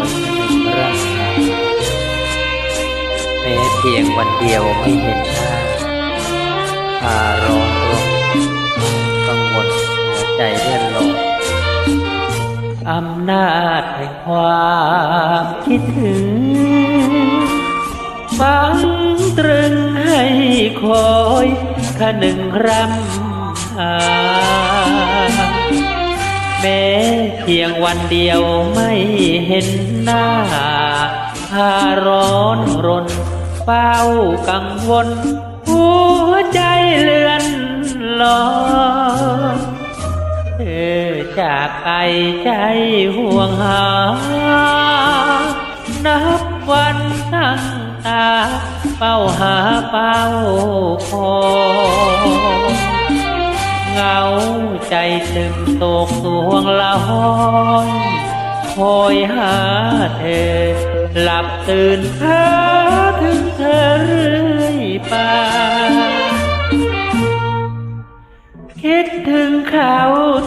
อนรัางาแม้เพียงวันเดียวไม่เห็นหน้าพาร้องรงกังวลใจเลื่อนลงอำนาจแห่งความคิดถึงฟังตรึงให้คอยขนึ่งรำหา แม้เพียงวันเดียวไม่เห็นหน้าพาร้อนรนเฝ้ากังวล หัวใจเลื่อนลอยเธอจากไปใจห่วงหา นับวันตั้งตาเป้าหาเป้าคอเงา ใจตึงโศกสวงละห้อยคอยหาเธอ หลับตื่นเธอถึงเธอเรื่อยไปคิดถึงเขา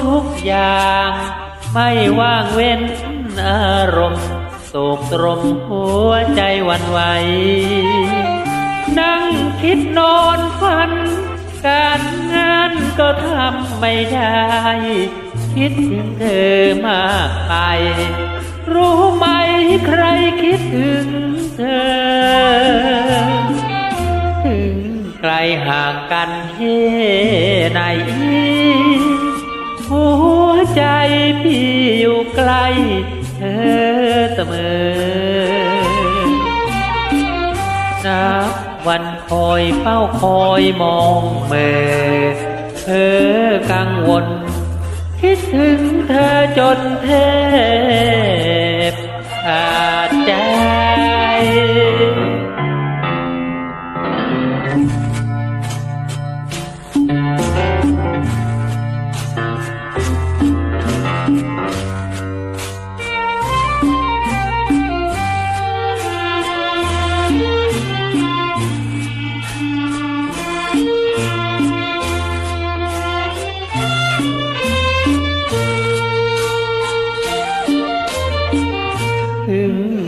ทุกอย่าง ไม่ว่างเว้นอารมณ์โศกตรมหัวใจวันไหว นั่งคิดนอนฝันการงาน ก็ทำไม่ได้ คิดถึงเธอมากไป รู้ไหมใครคิดถึงเธอ ถึงไกลห่างกันแค่ไหนหัวใจพี่อยู่ใกลเธอเสมอนับวันคอยเฝ้าคอยมองเมอ เธอกังวล คิดถึงเธอจนแทบขาดใจถึ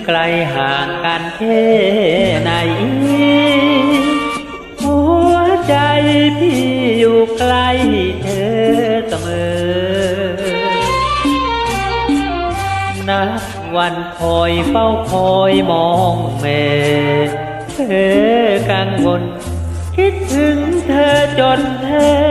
ไกลห่างกันแค่ไหน หัวใจพี่อยู่ใกล้เธอเสมอ นับวันคอยเฝ้าคอยมองเมเธอกังวลคิดถึงเธอจนแทบ